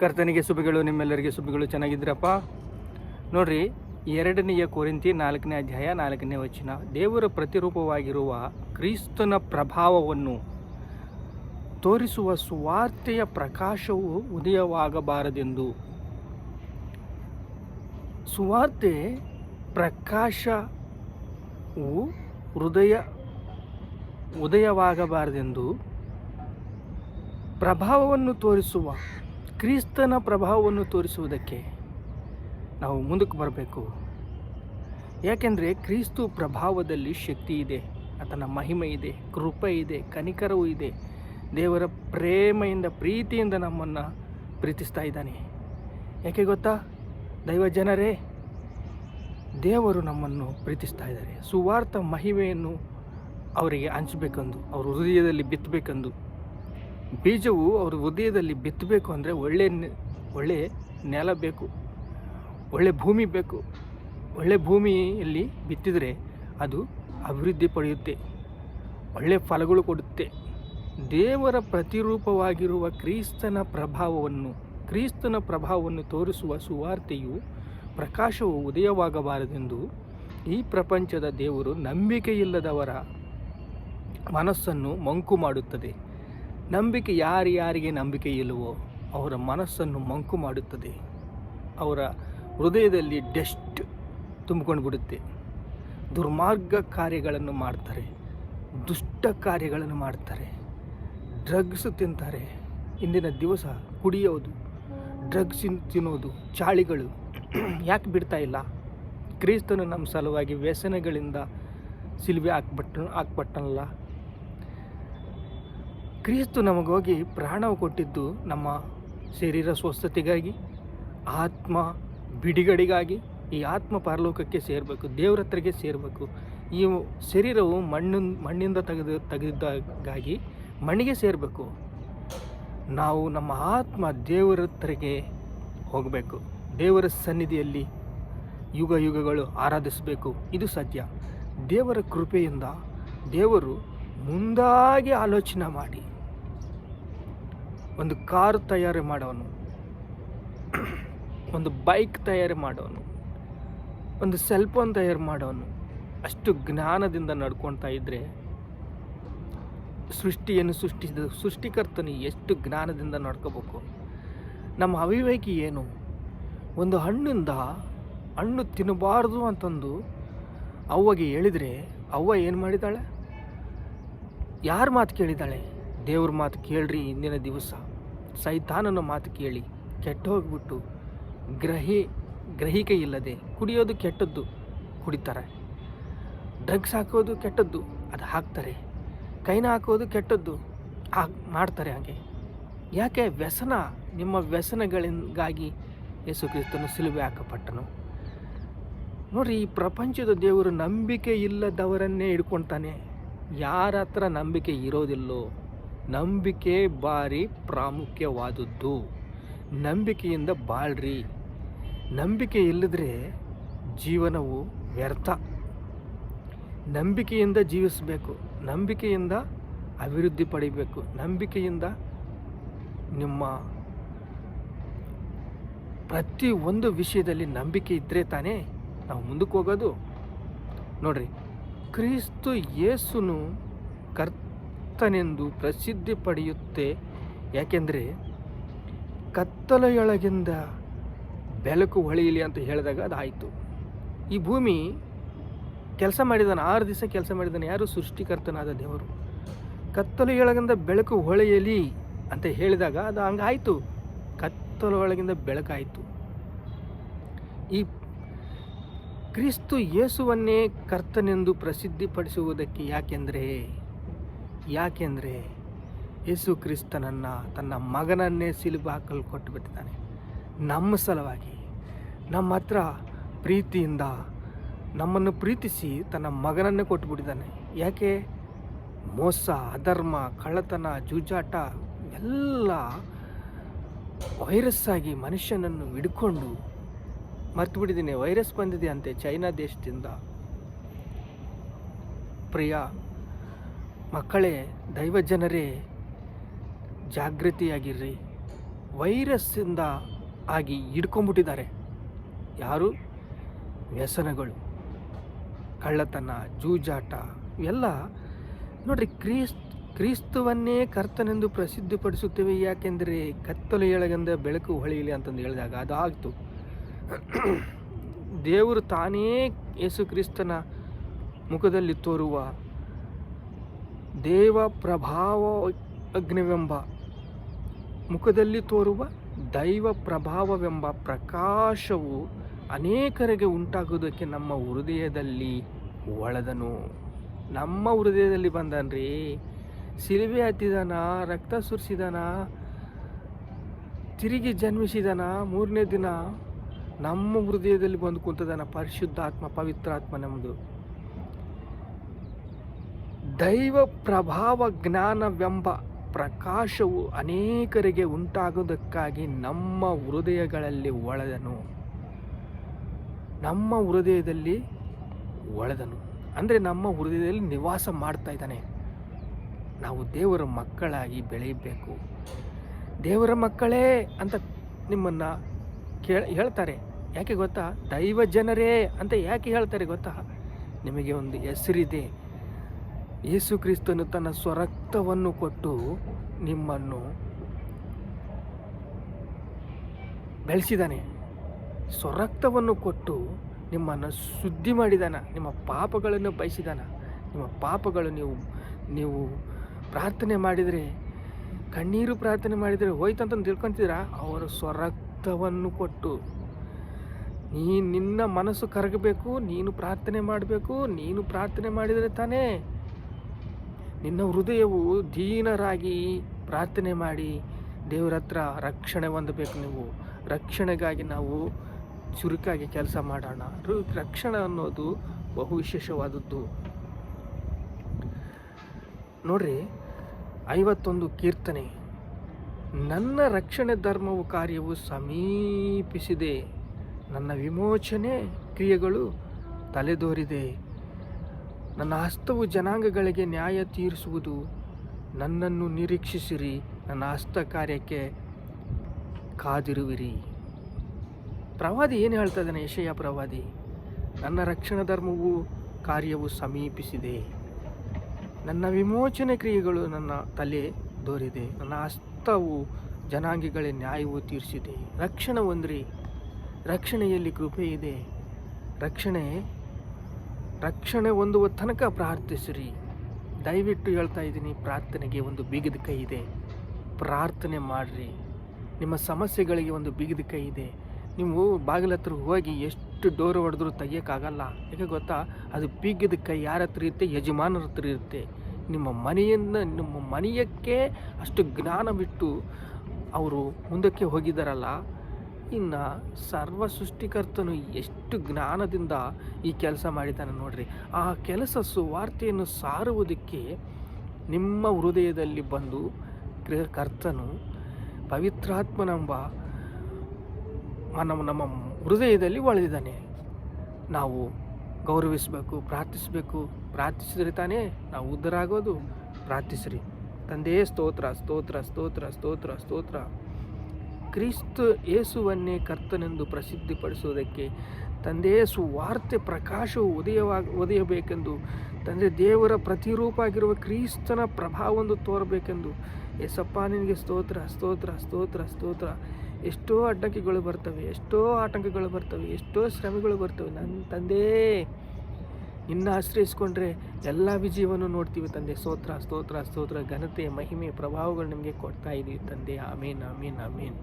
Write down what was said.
ಕರ್ತನಿಗೆ ಸುಬಿಗಳು ನಿಮ್ಮೆಲ್ಲರಿಗೆ ಸುಬಿಗಳು ಚೆನ್ನಾಗಿದ್ದೀರಪ್ಪ? ನೋಡ್ರಿ, ಎರಡನೆಯ ಕೊರಿಂತಿ ನಾಲ್ಕನೇ ಅಧ್ಯಾಯ, ನಾಲ್ಕನೇ ವಚನ. ದೇವರ ಪ್ರತಿರೂಪವಾಗಿರುವ ಕ್ರಿಸ್ತನ ಪ್ರಭಾವವನ್ನು ತೋರಿಸುವ ಸುವಾರ್ತೆಯ ಪ್ರಕಾಶವು ಉದಯವಾಗಬಾರದೆಂದು. ಸುವಾರ್ತೆ ಪ್ರಕಾಶವು ಹೃದಯ, ಉದಯವಾಗಬಾರದೆಂದು ಪ್ರಭಾವವನ್ನು ತೋರಿಸುವ ಕ್ರಿಸ್ತನ ಪ್ರಭಾವವನ್ನು ತೋರಿಸುವುದಕ್ಕೆ ನಾವು ಮುಂದಕ್ಕೆ ಬರಬೇಕು. ಯಾಕೆಂದರೆ ಕ್ರಿಸ್ತು ಪ್ರಭಾವದಲ್ಲಿ ಶಕ್ತಿ ಇದೆ, ಆತನ ಮಹಿಮೆ ಇದೆ, ಕೃಪೆ ಇದೆ, ಕನಿಕರವೂ ಇದೆ. ದೇವರ ಪ್ರೇಮೆಯಿಂದ, ಪ್ರೀತಿಯಿಂದ ನಮ್ಮನ್ನು ಪ್ರೀತಿಸ್ತಾ ಇದ್ದಾನೆ. ಯಾಕೆ ಗೊತ್ತಾ? ದೈವ ಜನರೇ, ದೇವರು ನಮ್ಮನ್ನು ಪ್ರೀತಿಸ್ತಾ ಇದ್ದಾರೆ. ಸುವಾರ್ಥ ಮಹಿಮೆಯನ್ನು ಅವರಿಗೆ ಹಂಚಬೇಕೆಂದು, ಅವರ ಹೃದಯದಲ್ಲಿ ಬಿತ್ತಬೇಕೆಂದು. ಬೀಜವು ಅವ್ರ ಹೃದಯದಲ್ಲಿ ಬಿತ್ತಬೇಕು ಅಂದರೆ ಒಳ್ಳೆ ಒಳ್ಳೆ ನೆಲ ಬೇಕು, ಒಳ್ಳೆ ಭೂಮಿ ಬೇಕು. ಒಳ್ಳೆ ಭೂಮಿಯಲ್ಲಿ ಬಿತ್ತಿದರೆ ಅದು ಅಭಿವೃದ್ಧಿ ಪಡೆಯುತ್ತೆ, ಒಳ್ಳೆ ಫಲಗಳು ಕೊಡುತ್ತೆ. ದೇವರ ಪ್ರತಿರೂಪವಾಗಿರುವ ಕ್ರಿಸ್ತನ ಪ್ರಭಾವವನ್ನು ಕ್ರಿಸ್ತನ ಪ್ರಭಾವವನ್ನು ತೋರಿಸುವ ಸುವಾರ್ತೆಯು ಪ್ರಕಾಶವು ಉದಯವಾಗಬಾರದೆಂದು ಈ ಪ್ರಪಂಚದ ದೇವರು ನಂಬಿಕೆಯಿಲ್ಲದವರ ಮನಸ್ಸನ್ನು ಮಂಕು ಮಾಡುತ್ತದೆ. ನಂಬಿಕೆ ಯಾರು ಯಾರಿಗೆ ನಂಬಿಕೆ ಇಲ್ಲವೋ ಅವರ ಮನಸ್ಸನ್ನು ಮಂಕು ಮಾಡುತ್ತದೆ. ಅವರ ಹೃದಯದಲ್ಲಿ ಡೆಸ್ಟ್ ತುಂಬಿಕೊಂಡು ಬಿಡುತ್ತೆ ದುರ್ಮಾರ್ಗ ಕಾರ್ಯಗಳನ್ನು ಮಾಡ್ತಾರೆ. ದುಷ್ಟ ಕಾರ್ಯಗಳನ್ನು ಮಾಡ್ತಾರೆ. ಡ್ರಗ್ಸ್ ತಿಂತಾರೆ. ಇಂದಿನ ದಿವಸ ಕುಡಿಯೋದು, ಡ್ರಗ್ಸ್ ತಿನ್ನೋದು, ಚಾಳಿಗಳು ಯಾಕೆ ಬಿಡ್ತಾ ಇಲ್ಲ? ಕ್ರಿಸ್ತನು ನಮ್ಮ ಸಲುವಾಗಿ ವ್ಯಸನಗಳಿಂದ ಸಿಲ್ವಿ ಹಾಕ್ಬಿಟ್ಟು, ಹಾಕ್ಬಿಟ್ಟನಲ್ಲ? ಕ್ರಿಸ್ತು ನಮಗೋಗಿ ಪ್ರಾಣವು ಕೊಟ್ಟಿದ್ದು ನಮ್ಮ ಶರೀರ ಸ್ವಸ್ಥತೆಗಾಗಿ, ಆತ್ಮ ಬಿಡಿಗಡಿಗಾಗಿ, ಈ ಆತ್ಮ ಪರಲೋಕಕ್ಕೆ ಸೇರಬೇಕು, ದೇವ್ರ ಹತ್ರಗೆ ಸೇರಬೇಕು. ಈ ಶರೀರವು ಮಣ್ಣು, ಮಣ್ಣಿಂದ ತೆಗೆದು, ತೆಗೆದಿದ್ದಾಗಾಗಿ ಮಣ್ಣಿಗೆ ಸೇರಬೇಕು. ನಾವು ನಮ್ಮ ಆತ್ಮ ದೇವರ ಹತ್ರಗೆ ಹೋಗಬೇಕು. ದೇವರ ಸನ್ನಿಧಿಯಲ್ಲಿ ಯುಗ ಯುಗಗಳು ಆರಾಧಿಸಬೇಕು. ಇದು ಸತ್ಯ. ದೇವರ ಕೃಪೆಯಿಂದ ದೇವರು ಮುಂದಾಗಿ ಆಲೋಚನೆ ಮಾಡಿ. ಒಂದು ಕಾರು ತಯಾರಿ ಮಾಡೋನು. ಒಂದು ಬೈಕ್ ತಯಾರಿ ಮಾಡೋನು. ಒಂದು ಸೆಲ್ ಫೋನ್ ತಯಾರು ಮಾಡೋನು. ಅಷ್ಟು ಜ್ಞಾನದಿಂದ ನಡ್ಕೊತಾ ಇದ್ದರೆ ಸೃಷ್ಟಿಯನ್ನು ಸೃಷ್ಟಿಸಿದ ಸೃಷ್ಟಿಕರ್ತನು ಎಷ್ಟು ಜ್ಞಾನದಿಂದ ನಡ್ಕೋಬೇಕು. ನಮ್ಮ ಅವಿವೇಕಿ ಏನು? ಒಂದು ಹಣ್ಣಿಂದ ಹಣ್ಣು ತಿನ್ನಬಾರ್ದು ಅಂತಂದು ಅವ್ವಗೆ ಹೇಳಿದರೆ ಅವ್ವ ಏನು ಮಾಡಿದ್ದಾಳೆ? ಯಾರ ಮಾತು ಕೇಳಿದಾಳೆ ದೇವ್ರ ಮಾತು ಕೇಳ್ರಿ ಇಂದಿನ ದಿವಸ. ಸೈತಾನನ ಮಾತು ಕೇಳಿ ಕೆಟ್ಟು ಹೋಗ್ಬಿಟ್ಟು, ಗ್ರಹಿ ಗ್ರಹಿಕೆ ಇಲ್ಲದೆ ಕುಡಿಯೋದು ಕೆಟ್ಟದ್ದು, ಕುಡಿತಾರೆ. ಡ್ರಗ್ಸ್ ಹಾಕೋದು ಕೆಟ್ಟದ್ದು, ಅದು ಹಾಕ್ತಾರೆ. ಕೈನ ಹಾಕೋದು ಕೆಟ್ಟದ್ದು, ಹಾಕ್, ಮಾಡ್ತಾರೆ ಹಾಗೆ. ಯಾಕೆ ವ್ಯಸನ? ನಿಮ್ಮ ವ್ಯಸನಗಳಿಗಾಗಿ ಯೇಸು ಕ್ರಿಸ್ತನು ಸಿಲುಬೆ ಹಾಕಪಟ್ಟನು ನೋಡ್ರಿ, ಈ ಪ್ರಪಂಚದ ದೇವರು ನಂಬಿಕೆ ಇಲ್ಲದವರನ್ನೇ ಹಿಡ್ಕೊಳ್ತಾನೆ. ಯಾರ ಹತ್ರ ನಂಬಿಕೆ ಇರೋದಿಲ್ಲೋ ನಂಬಿಕೆ ಭಾರಿ ಪ್ರಾಮುಖ್ಯವಾದದ್ದು. ನಂಬಿಕೆಯಿಂದ ಬಾಳ್ರಿ. ನಂಬಿಕೆ ಇಲ್ಲದ್ರೆ ಜೀವನವು ವ್ಯರ್ಥ. ನಂಬಿಕೆಯಿಂದ ಜೀವಿಸಬೇಕು. ನಂಬಿಕೆಯಿಂದ ಅಭಿವೃದ್ಧಿ ಪಡಿಬೇಕು. ನಂಬಿಕೆಯಿಂದ ನಿಮ್ಮ ಪ್ರತಿ ಒಂದು ವಿಷಯದಲ್ಲಿ ನಂಬಿಕೆ ಇದ್ದರೆ ತಾನೇ ನಾವು ಮುಂದಕ್ಕೆ ಹೋಗೋದು. ನೋಡ್ರಿ, ಕ್ರಿಸ್ತು ಯೇಸುನು ಕರ್ತನೆಂದು ಪ್ರಸಿದ್ಧಿ ಪಡೆಯುತ್ತೆ. ಯಾಕೆಂದರೆ ಕತ್ತಲೆಯೊಳಗಿಂದ ಬೆಳಕು ಹೊಳೆಯಲಿ ಅಂತ ಹೇಳಿದಾಗ ಅದಾಯಿತು. ಈ ಭೂಮಿ ಕೆಲಸ ಮಾಡಿದಾನೆ ಆರು ದಿವಸ ಕೆಲಸ ಮಾಡಿದಾನೆ ಯಾರು? ಸೃಷ್ಟಿಕರ್ತನಾದ ದೇವರು. ಕತ್ತಲೆಯೊಳಗಿಂದ ಬೆಳಕು ಹೊಳೆಯಲಿ ಅಂತ ಹೇಳಿದಾಗ ಅದು ಹಂಗಾಯಿತು. ಕತ್ತಲೊಳಗಿಂದ ಬೆಳಕಾಯಿತು. ಈ ಕ್ರಿಸ್ತು ಯೇಸುವನ್ನೇ ಕರ್ತನೆಂದು ಪ್ರಸಿದ್ಧಿಪಡಿಸುವುದಕ್ಕೆ ಯಾಕೆಂದರೆ ಯಾಕೆಂದರೆ ಯೇಸು ಕ್ರಿಸ್ತನನ್ನು ತನ್ನ ಮಗನನ್ನೇ ಸಿಲುಬು ಹಾಕಲು ಕೊಟ್ಟುಬಿಟ್ಟಿದ್ದಾನೆ. ನಮ್ಮ ಸಲುವಾಗಿ ನಮ್ಮ ಹತ್ರ ಪ್ರೀತಿಯಿಂದ ನಮ್ಮನ್ನು ಪ್ರೀತಿಸಿ ತನ್ನ ಮಗನನ್ನೇ ಕೊಟ್ಟುಬಿಟ್ಟಿದ್ದಾನೆ. ಯಾಕೆ? ಮೋಸ, ಅಧರ್ಮ, ಕಳ್ಳತನ, ಜೂಜಾಟ, ಎಲ್ಲ ವೈರಸ್ ಆಗಿ ಮನುಷ್ಯನನ್ನು ಹಿಡ್ಕೊಂಡು ಮರ್ತು ಬಿಟ್ಟಿದ್ದೀನಿ ವೈರಸ್ ಬಂದಿದೆ ಅಂತೆ ಚೈನಾ ದೇಶದಿಂದ. ಪ್ರಿಯ ಮಕ್ಕಳೇ ದೈವ ಜನರೇ ಜಾಗೃತಿಯಾಗಿರ್ರಿ. ವೈರಸ್ಸಿಂದ ಆಗಿ ಹಿಡ್ಕೊಂಬಿಟ್ಟಿದ್ದಾರೆ. ಯಾರು? ವ್ಯಸನಗಳು, ಕಳ್ಳತನ, ಜೂಜಾಟ ಇವೆಲ್ಲ ನೋಡ್ರಿ, ಕ್ರೀಸ್, ಕ್ರಿಸ್ತವನ್ನೇ ಕರ್ತನೆಂದು ಪ್ರಸಿದ್ಧಿಪಡಿಸುತ್ತೇವೆ ಯಾಕೆಂದರೆ ಕತ್ತಲು ಎಳಗಂದ ಬೆಳಕು ಹೊಳೆಯಲಿ ಅಂತಂದು ಹೇಳಿದಾಗ ಅದಾಗ್ತು. ದೇವರು ತಾನೇ ಯೇಸು ಕ್ರಿಸ್ತನ ಮುಖದಲ್ಲಿ ತೋರುವ ದೇವ ಪ್ರಭಾವ ಅಗ್ನಿವೆಂಬ ಮುಖದಲ್ಲಿ ತೋರುವ ದೈವ ಪ್ರಭಾವವೆಂಬ ಪ್ರಕಾಶವು ಅನೇಕರಿಗೆ ಉಂಟಾಗುವುದಕ್ಕೆ ನಮ್ಮ ಹೃದಯದಲ್ಲಿ ಒಳದನು. ನಮ್ಮ ಹೃದಯದಲ್ಲಿ ಬಂದನ್ರಿ. ಸಿಲುಬೆ ಹತ್ತಿದನ, ರಕ್ತ ಸುರಿಸಿದನ, ತಿರುಗಿ ಜನ್ಮಿಸಿದನ, ಮೂರನೇ ದಿನ ನಮ್ಮ ಹೃದಯದಲ್ಲಿ ಬಂದು ಕುಂತದನ ಪರಿಶುದ್ಧಾತ್ಮ, ಪವಿತ್ರಾತ್ಮ ನಮ್ಮದು. ದೈವ ಪ್ರಭಾವ ಜ್ಞಾನವೆಂಬ ಪ್ರಕಾಶವು ಅನೇಕರಿಗೆ ಉಂಟಾಗುವುದಕ್ಕಾಗಿ ನಮ್ಮ ಹೃದಯಗಳಲ್ಲಿ ಒಳೆದನು. ನಮ್ಮ ಹೃದಯದಲ್ಲಿ ಒಳೆದನು. ಅಂದರೆ ನಮ್ಮ ಹೃದಯದಲ್ಲಿ ನಿವಾಸ ಮಾಡ್ತಾ ಇದ್ದಾನೆ. ನಾವು ದೇವರ ಮಕ್ಕಳಾಗಿ ಬೆಳೆಯಬೇಕು. ದೇವರ ಮಕ್ಕಳೇ ಅಂತ ನಿಮ್ಮನ್ನು ಕೇಳ, ಹೇಳ್ತಾರೆ. ಯಾಕೆ ಗೊತ್ತಾ? ದೈವ ಜನರೇ ಅಂತ ಯಾಕೆ ಹೇಳ್ತಾರೆ ಗೊತ್ತಾ? ನಿಮಗೆ ಒಂದು ಹೆಸರಿದೆ. ಯೇಸು ಕ್ರಿಸ್ತನು ತನ್ನ ಸ್ವರಕ್ತವನ್ನು ಕೊಟ್ಟು ನಿಮ್ಮನ್ನು ಬೆಳೆಸಿದಾನೆ. ಸ್ವರಕ್ತವನ್ನು ಕೊಟ್ಟು ನಿಮ್ಮನ್ನು ಶುದ್ಧಿ ಮಾಡಿದಾನ. ನಿಮ್ಮ ಪಾಪಗಳನ್ನು ಬಯಸಿದಾನ. ನಿಮ್ಮ ಪಾಪಗಳು ನೀವು ನೀವು ಪ್ರಾರ್ಥನೆ ಮಾಡಿದರೆ, ಕಣ್ಣೀರು ಪ್ರಾರ್ಥನೆ ಮಾಡಿದರೆ ಹೋಯ್ತಂತಂದು ತಿಳ್ಕೊತಿದ್ದೀರಾ? ಅವರು ಸ್ವರಕ್ತವನ್ನು ಕೊಟ್ಟು ನೀ ನಿನ್ನ ಮನಸ್ಸು ಕರಗಬೇಕು, ನೀನು ಪ್ರಾರ್ಥನೆ ಮಾಡಬೇಕು, ನೀನು ಪ್ರಾರ್ಥನೆ ಮಾಡಿದರೆ ತಾನೇ ನಿನ್ನ ಹೃದಯವು ದೀನರಾಗಿ ಪ್ರಾರ್ಥನೆ ಮಾಡಿ ದೇವರ ಹತ್ರ ರಕ್ಷಣೆ ಹೊಂದಬೇಕು ನೀವು. ರಕ್ಷಣೆಗಾಗಿ ನಾವು ಚುರುಕಾಗಿ ಕೆಲಸ ಮಾಡೋಣ. ರಕ್ಷಣೆ ಅನ್ನೋದು ಬಹು ವಿಶೇಷವಾದದ್ದು. ನೋಡ್ರಿ, ಐವತ್ತೊಂದು ಕೀರ್ತನೆ. ನನ್ನ ರಕ್ಷಣೆ ಧರ್ಮವು ಕಾರ್ಯವು ಸಮೀಪಿಸಿದೆ. ನನ್ನ ವಿಮೋಚನೆ ಕ್ರಿಯೆಗಳು ತಲೆದೋರಿದೆ. ನನ್ನ ಹಸ್ತವು ಜನಾಂಗಗಳಿಗೆ ನ್ಯಾಯ ತೀರಿಸುವುದು. ನನ್ನನ್ನು ನಿರೀಕ್ಷಿಸಿರಿ, ನನ್ನ ಹಸ್ತ ಕಾರ್ಯಕ್ಕೆ ಕಾದಿರುವಿರಿ. ಪ್ರವಾದಿ ಏನು ಹೇಳ್ತಾ ಇದ್ದಾನೆ? ಯಶಯ ಪ್ರವಾದಿ, ನನ್ನ ರಕ್ಷಣಾ ಧರ್ಮವು ಕಾರ್ಯವು ಸಮೀಪಿಸಿದೆ. ನನ್ನ ವಿಮೋಚನೆ ಕ್ರಿಯೆಗಳು ನನ್ನ ತಲೆ ದೋರಿದೆ. ನನ್ನ ಹಸ್ತವು ಜನಾಂಗಿಗಳ ನ್ಯಾಯವು ತೀರಿಸಿದೆ. ರಕ್ಷಣೆ ಒಂದ್ರಿ ರಕ್ಷಣೆಯಲ್ಲಿ ಕೃಪೆ ಇದೆ. ರಕ್ಷಣೆ ರಕ್ಷಣೆ ಹೊಂದುವ ತನಕ ಪ್ರಾರ್ಥಿಸಿರಿ. ದಯವಿಟ್ಟು ಹೇಳ್ತಾ ಇದ್ದೀನಿ, ಪ್ರಾರ್ಥನೆಗೆ ಒಂದು ಬಿಗಿದ ಕೈ ಇದೆ. ಪ್ರಾರ್ಥನೆ ಮಾಡಿರಿ. ನಿಮ್ಮ ಸಮಸ್ಯೆಗಳಿಗೆ ಒಂದು ಬಿಗಿದ ಕೈ ಇದೆ. ನೀವು ಬಾಗಿಲ ಹತ್ರ ಹೋಗಿ ಎಷ್ಟು ಡೋರ್ ಹೊಡೆದ್ರೂ ತೆಗಿಯೋಕ್ಕಾಗಲ್ಲ. ಯಾಕೆ ಗೊತ್ತಾ? ಅದು ಬೀಗದ ಕೈ, ಯಾರ ಹತ್ರ ಇರುತ್ತೆ? ಯಜಮಾನರ ಹತ್ರ ಇರುತ್ತೆ. ನಿಮ್ಮ ಮನೆಯಿಂದ, ನಿಮ್ಮ ಮನೆಯಕ್ಕೆ ಅಷ್ಟು ಜ್ಞಾನ ಬಿಟ್ಟು ಅವರು ಮುಂದಕ್ಕೆ ಹೋಗಿದ್ದಾರಲ್ಲ ಇನ್ನು ಸರ್ವ ಸೃಷ್ಟಿಕರ್ತನು ಎಷ್ಟು ಜ್ಞಾನದಿಂದ ಈ ಕೆಲಸ ಮಾಡಿದ್ದಾನೆ ನೋಡ್ರಿ. ಆ ಕೆಲಸ ಸುವಾರ್ತೆಯನ್ನು ಸಾರುವುದಕ್ಕೆ ನಿಮ್ಮ ಹೃದಯದಲ್ಲಿ ಬಂದು ಕ್ರ- ಕರ್ತನು ಪವಿತ್ರಾತ್ಮನೆಂಬ ನಮ್ಮ ನಮ್ಮ ಹೃದಯದಲ್ಲಿ ಒಳೆದಿದ್ದಾನೆ ನಾವು ಗೌರವಿಸಬೇಕು, ಪ್ರಾರ್ಥಿಸಬೇಕು. ಪ್ರಾರ್ಥಿಸಿದ್ರೆ ತಾನೇ ನಾವು ಉದ್ಧರಾಗೋದು. ಪ್ರಾರ್ಥಿಸ್ರಿ. ತಂದೆಯೇ ಸ್ತೋತ್ರ ಸ್ತೋತ್ರ ಸ್ತೋತ್ರ ಸ್ತೋತ್ರ ಸ್ತೋತ್ರ. ಕ್ರಿಸ್ತ ಯೇಸುವನ್ನೇ ಕರ್ತನೆಂದು ಪ್ರಸಿದ್ಧಿಪಡಿಸುವುದಕ್ಕೆ ತಂದೆಯ ಸುವಾರ್ತೆ ಪ್ರಕಾಶವು ಉದಯವಾಗ ಉದಯಬೇಕೆಂದು, ತಂದೆ ದೇವರ ಪ್ರತಿರೂಪ ಆಗಿರುವ ಕ್ರಿಸ್ತನ ಪ್ರಭಾವವನ್ನು ತೋರಬೇಕೆಂದು. ಎಸಪ್ಪ ನಿನಗೆ ಸ್ತೋತ್ರ ಸ್ತೋತ್ರ ಸ್ತೋತ್ರ ಸ್ತೋತ್ರ. ಎಷ್ಟೋ ಅಡ್ಡಂಕಿಗಳು ಬರ್ತವೆ, ಎಷ್ಟೋ ಆತಂಕಗಳು ಬರ್ತವೆ, ಎಷ್ಟೋ ಶ್ರಮಗಳು ಬರ್ತವೆ. ನನ್ನ ತಂದೆ, ನಿನ್ನ ಆಶ್ರಯಿಸ್ಕೊಂಡ್ರೆ ಎಲ್ಲ ವಿಜಯವನ್ನು ನೋಡ್ತೀವಿ ತಂದೆ. ಸ್ತೋತ್ರ ಸ್ತೋತ್ರ ಸ್ತೋತ್ರ. ಘನತೆ, ಮಹಿಮೆ, ಪ್ರಭಾವಗಳು ನಿಮಗೆ ಕೊಡ್ತಾ ಇದ್ದೀವಿ ತಂದೆ. ಆಮೇನ್ ಆಮೇನ್ ಆಮೇನ್.